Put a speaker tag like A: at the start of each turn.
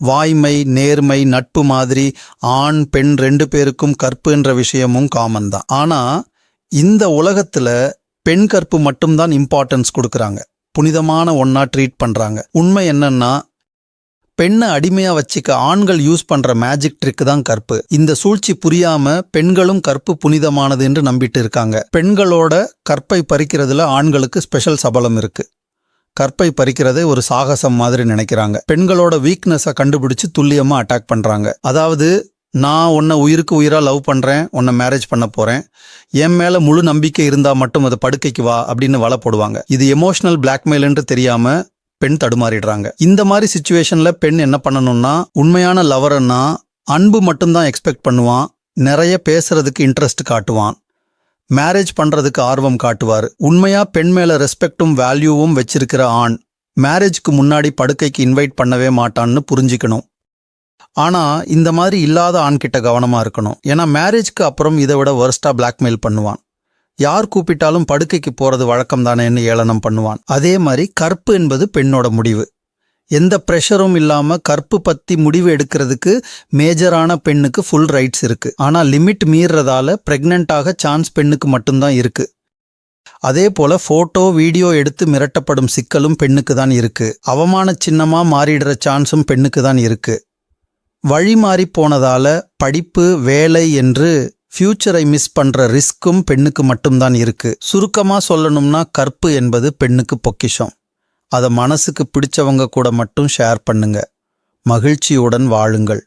A: வாய்மை நேர்மை நட்பு மாதிரி ஆண் பெண் ரெண்டு பேருக்கும் கற்பு என்ற விஷயமும் காமன் தான். ஆனால் இந்த உலகத்தில் பெண் கற்பு மட்டும்தான் இம்பார்ட்டன்ஸ் கொடுக்குறாங்க. புனிதமான ஒன்னா ட்ரீட் பண்ணுறாங்க உண்மை என்னன்னா பெண்ணை அடிமையாக வச்சுக்க ஆண்கள் யூஸ் பண்ணுற மேஜிக் ட்ரிக் தான் கற்பு. இந்த சூழ்ச்சி புரியாமல் பெண்களும் கற்பு புனிதமானது என்று நம்பிட்டு இருக்காங்க. பெண்களோட கற்பை பறிக்கிறதுல ஆண்களுக்கு ஸ்பெஷல் சபலம் இருக்குது கற்பை பறிக்கிறதே ஒரு சாகசம் மாதிரி நினைக்கிறாங்க. பெண்களோட வீக்னஸை கண்டுபிடிச்சு துல்லியமா அட்டாக் பண்றாங்க. அதாவது நான் உன்னை உயிருக்கு உயிராக லவ் பண்ணுறேன் உன்னை மேரேஜ் பண்ண போகிறேன் என் மேலே முழு நம்பிக்கை இருந்தால் மட்டும் அது படுக்கைக்கு வா அப்படின்னு வலை போடுவாங்க. இது எமோஷனல் பிளாக்மெயில்ன்ட்டு தெரியாமல் பெண் தடுமாறிடுறாங்க. இந்த மாதிரி சுச்சுவேஷனில் பெண் என்ன பண்ணணும்னா உண்மையான லவரன்னா அன்பு மட்டும்தான் எக்ஸ்பெக்ட் பண்ணுவான் நிறைய பேசுறதுக்கு இன்ட்ரெஸ்ட் காட்டுவான். மேரேஜ் பண்றதுக்கு ஆர்வம் காட்டுவார். உண்மையா பெண் மேல ரெஸ்பெக்டும் வேல்யூவும் வச்சிருக்கிற ஆண் மேரேஜ்க்கு முன்னாடி படுக்கைக்கு இன்வைட் பண்ணவே மாட்டான்னு புரிஞ்சுக்கணும். ஆனா இந்த மாதிரி இல்லாத ஆண்கிட்ட கவனமா இருக்கணும். ஏன்னா மேரேஜ்க்கு அப்புறம் இதை விட வர்ஸ்டா பிளாக்மெயில் பண்ணுவான். யார் கூப்பிட்டாலும் படுக்கைக்கு போறது வழக்கம் தானேன்னு ஏளனம் பண்ணுவான். அதே மாதிரி கற்பு என்பது பெண்ணோட முடிவு. எந்த ப்ரெஷரும் இல்லாமல் கற்பு பற்றி முடிவு எடுக்கிறதுக்கு மேஜரான பெண்ணுக்கு ஃபுல் ரைட்ஸ் இருக்குது ஆனால் லிமிட் மீறுறதால பிரெக்னென்ட்டாக சான்ஸ் பெண்ணுக்கு மட்டும்தான் இருக்குது அதே போல ஃபோட்டோ வீடியோ எடுத்து மிரட்டப்படும் சிக்கலும் பெண்ணுக்கு தான் இருக்குது அவமான சின்னமாக மாறிடுற சான்ஸும் பெண்ணுக்கு தான் இருக்குது வழி மாறி போனதால படிப்பு வேலை என்று ஃப்யூச்சரை மிஸ் பண்ணுற ரிஸ்க்கும் பெண்ணுக்கு மட்டும்தான் இருக்குது சுருக்கமாக சொல்லணும்னா கற்பு என்பது பெண்ணுக்கு பொக்கிஷம். அதை மனசுக்கு பிடிச்சவங்க கூட மட்டும் ஷேர் பண்ணுங்க. மகிழ்ச்சியுடன் வாழுங்கள்.